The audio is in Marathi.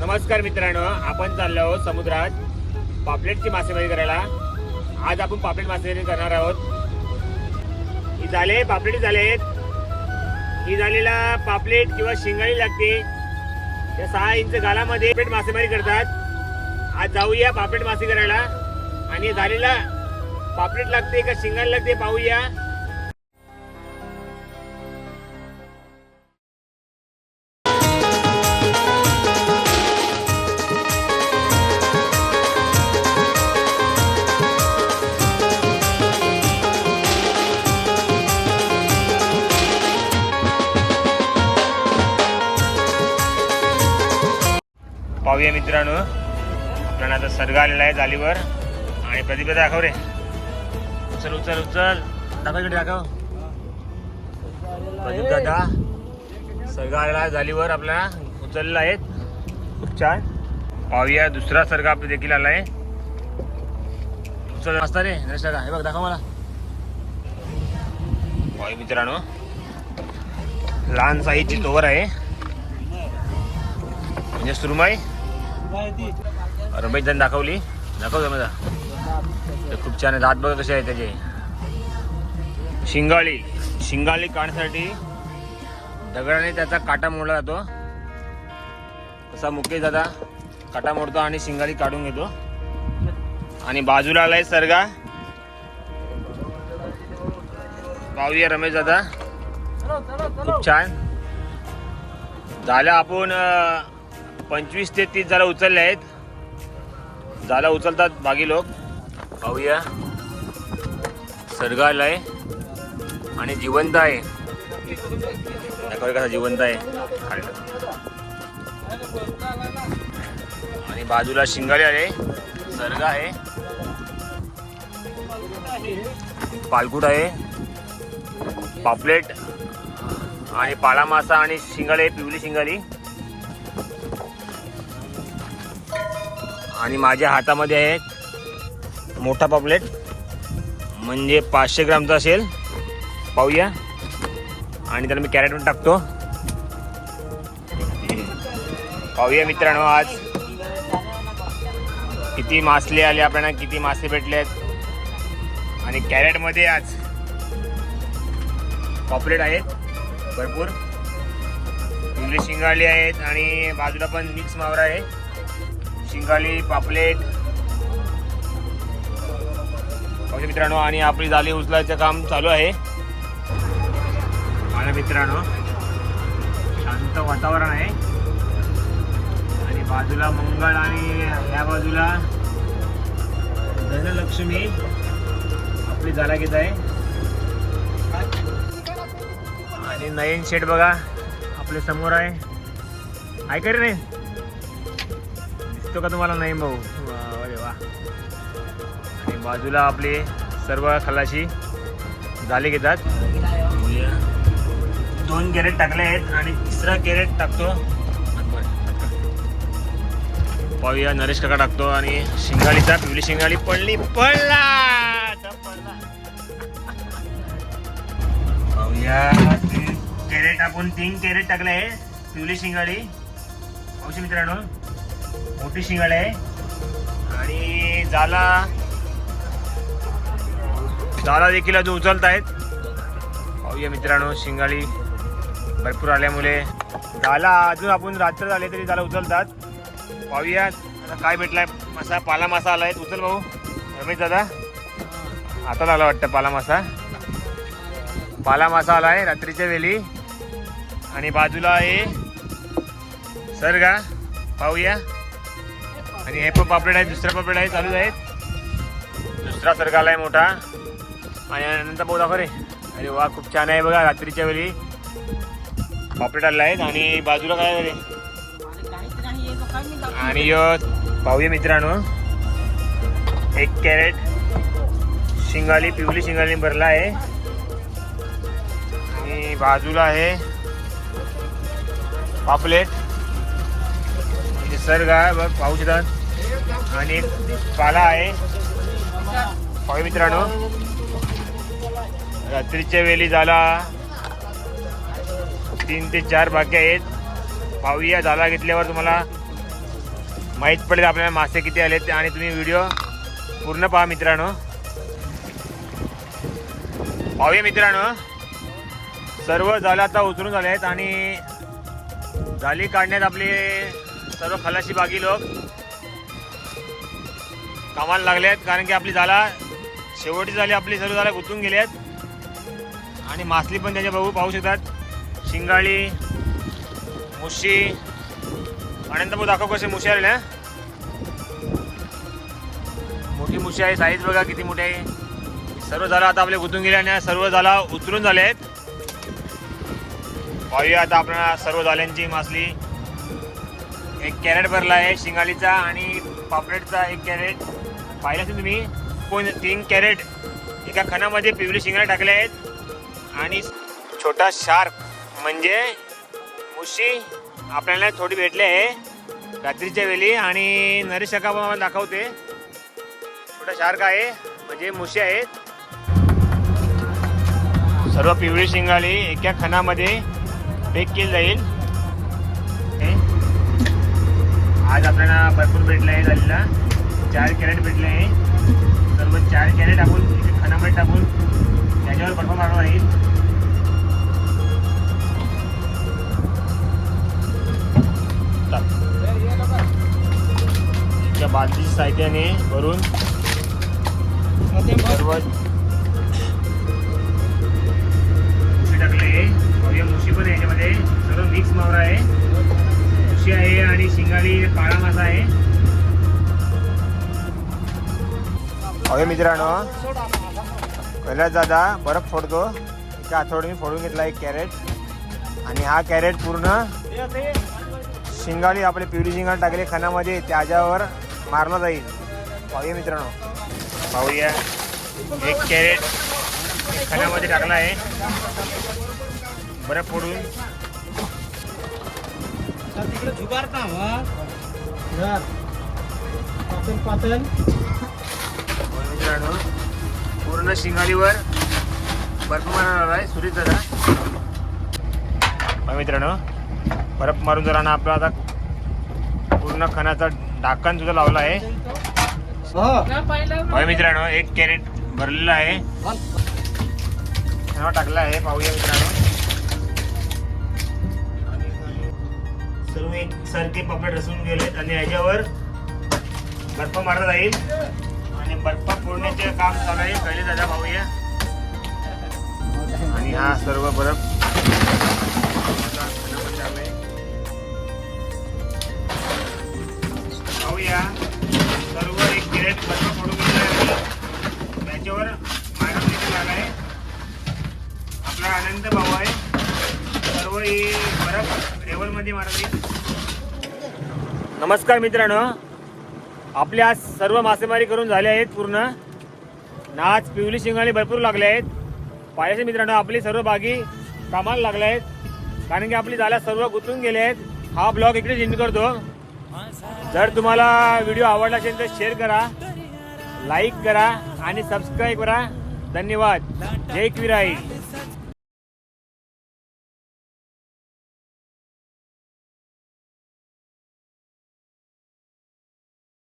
नमस्कार मित्रांनो आपण चाललो आहोत समुद्रात. पापलेटची मासेमारी करायला. आज आपण पापलेट मासेमारी करणार आहोत. ही झाले पापलेट झालेत. ही झालेला पापलेट किंवा शिंगाळी लागते. त्या सहा इंच गालामध्ये पापलेट मासेमारी करतात. आज जाऊया पापलेट मासे करायला. आणि झालेला पापलेट लागते का शिंगाळी लागते पाहूया. पाहूया मित्रांनो. आपल्याला आता सर्ग आलेला आहे जालीवर. आणि प्रतिभा दाखव रे. उचल उचल उचल. दाखव इकडे दाखव. प्रदीप दादा सर्ग आलेला आहे जालीवर आपल्याला उचललेला आहे. खूप छान. पाहूया दुसरा सर्ग आपला देखील आला आहे. उचल मस्त रे नरेश दादा. हे बघ दाखव मला. पाहू मित्रांनो. लहान साईजची तोवर आहे. म्हणजे सुरमाई. रमेश जण दाखवली? दाखव मला ते खूप छान आहे दात बघा कसे आहे त्याचे. शिंगाळी. शिंगाळी काढण्यासाठी दगडाने त्याचा काटा मोडला जातो. तसा मुकेश दादा काटा मोडतो आणि शिंगाळी काढून घेतो. आणि बाजूला आलाय सरगा. पाहूया रमेश दादा. खूप छान. झालं आपण पंचवीस ते तीस झाला उचलले आहेत. झाला उचलतात बाकी लोक. पाहूया. सर्ग आलाय आणि जिवंत आहे. कसा जिवंत आहे. आणि बाजूला शिंगाळे आले. सर्ग आहे. पालकुट आहे. पापलेट आणि पाळा मासा आणि शिंगाळे पिवली शिंगाली आणि माझ्या हातामध्ये आहे मोठा पापलेट. म्हणजे पाचशे ग्रामचा असेल. पाहूया. आणि त्याला मी कॅरेट टाकतो. पाहूया मित्रांनो आज. किती मासले आले आपल्याला किती मासे भेटले आहेत आणि कॅरेटमध्ये आज पॉपलेट आहेत. भरपूर. इंग्लिश शिंगाळी आहेत आणि बाजूला पण मिक्स मावरा आहे. शिंगाली पापलेट. मित्रांनो आणि आपली जाली उचलायचं काम चालू आहे. माझ्या मित्रांनो शांत वातावरण आहे. आणि बाजूला मंगळ आणि या बाजूला धनलक्ष्मी आपली जाला घेत आहे. आणि नयन शेट बघा आपल्यासमोर आहे. ऐका रे नाही दिसतो का तुम्हाला? नाही भाऊ. अरे वा आणि बाजूला आपले सर्व खलाशी झाले घेतात दोन कॅरेट टाकले आहेत आणि तिसरा कॅरेट टाकतो. पाहूया नरेश काका टाकतो आणि शिंगालीचा पिवली शिंगाली पडली. पडला! पाहूया. कॅरेट आपण तीन कॅरेट टाकले आहे पिवली शिंगाडी. पाहू मित्रांनो मोठी शिंगाड आहे. आणि जाला जाला देखील अजून उचलत आहेत पाहूया मित्रांनो शिंगाळी भरपूर आल्यामुळे. जाला अजून आपण रात्र झाले तरी जाला उचलतात. पाहूया आता काय भेटलाय? मासा पाला मासा आलाय. उचल भाऊ. रमेश दादा. आता लागला वाटतं पाला मासा पाला मासा आलाय रात्रीच्या वेळी. आणि बाजूला आहे सरगा. पाहूया. आणि हे पण पापलेट आहे दुसरा पापलेट आहे चालूच आहेत. दुसरा सरगाला आहे मोठा. आणि नंतर बघू दाखव रे अरे वा खूप छान आहे बघा रात्रीच्या वेळी. पापलेट आलेला आहेत. आणि बाजूला काय आहे रे आणि पाहूया मित्रांनो. एक कॅरेट शिंगाली पिवली शिंगाली भरला आहे. आणि बाजूला आहे पापलेट. सर आहे बघ पाहू शकतात आणि पाला आहे. पाहू मित्रांनो. रात्रीच्या वेळी झाला. तीन ते चार बाकी आहेत. पाहूया झाला घेतल्यावर तुम्हाला माहीत पडेल आपल्याला मासे किती आलेत आणि तुम्ही व्हिडिओ पूर्ण पहा मित्रांनो. पाहूया मित्रांनो. सर्व जालं आता उतरून झाले आहेत आणि जाली काढण्यात आपले सर्व खलाशी बागी लोक. कामाला लागले आहेत कारण की आपली जाला शेवटी झाली आपली सर्व जाला गुंतून गेली आहेत आणि मासली पण त्याच्या बघू पाहू शकतात. शिंगाळी मुशी. अनंत भाऊ दाखव कसे मुशी आलेल्या मोठी मुशी आहे साईज बघा किती मोठी आहे. सर्व झाला आता आपले गुंतून गेले आणि सर्व झाला उतरून झाले आहेत पाहूया आता आपल्याला सर्व झाल्यांची मासली. एक कॅरेट भरला आहे शिंगालीचा आणि पापलेटचा एक कॅरेट. पाहिलं असेल तुम्ही कोण तीन कॅरेट एका खणामध्ये पिवळी शिंगाले टाकले आहेत. आणि छोटा शार्क म्हणजे मुशी आपल्याला थोडी भेटली आहे. रात्रीच्या वेळी आणि नरेश शका पण दाखवते. छोटा शार्क आहे म्हणजे मुशी आहेत. सर्व पिवळी शिंगाली एका खणामध्ये बेक केली जाईल. आज आपल्याला भरपूर भेटला आहे झालेला चार कॅरेट भेटले आहे. सर्व चार कॅरेट आपण एका खणामध्ये टाकून त्याच्यावर बर्फ मारणार राहील त्या बालदीच्या साहित्याने भरून सर्व अरे मित्रांनो. कैलास दादा बर्फ फोडतो. एका आठवड्याने फोडून घेतला एक कॅरेट. आणि हा कॅरेट पूर्ण शिंगाडी आपले पिवळी शिंगाडी टाकले खानामध्ये. त्याच्यावर मारला जाईल. पाहूया मित्रांनो. पाहूया. एक कॅरेट खाण्यामध्ये टाकला आहे. बरं फोडून. तिकडे झुगारता पातळ पातळ. मित्रांनो पूर्ण शिंगाडीवर बर्फ मारणार आहे सुरेश दादा. मित्रांनो बर्फ मारून जरा ना आपला आता पूर्ण खणाचा ढाकण सुद्धा लावला आहे. मित्रांनो एक कॅरेट भरलेला आहे. टाकला आहे पाहूया मित्रांनो. सर्व एक सारखे पापड रसून गेलेत आणि याच्यावर बर्फ मारला जाईल. आणि बर्फ फोडण्याचे काम चालू आहे. पहिले दादा पाहूया आणि हा सर्व बर्फ आता खणामध्ये टाकलाय. पाहूया. सर्व एक कॅरेट बर्फ फोडून त्याच्यावर मानव देखील आला आहे. आपला आनंद भाऊ आहे. सर्व ही बर्फ लेवलमध्ये मारली. नमस्कार मित्रांनो. आपले आज सर्व मासेमारी करून झाले आहेत पूर्ण. नाच पिवली शिंगाली भरपूर लागले आहेत. पाहिजे मित्रांनो आपली सर्व बागी कामाला लागल्या आहेत. कारण की आपली जाळ्या सर्व गुंतून गेले आहेत. हा ब्लॉग इकडे एंड करतो. जर तुम्हाला व्हिडिओ आवडला असेल तर शेअर करा लाईक करा आणि सबस्क्राईब करा. धन्यवाद. जय किराई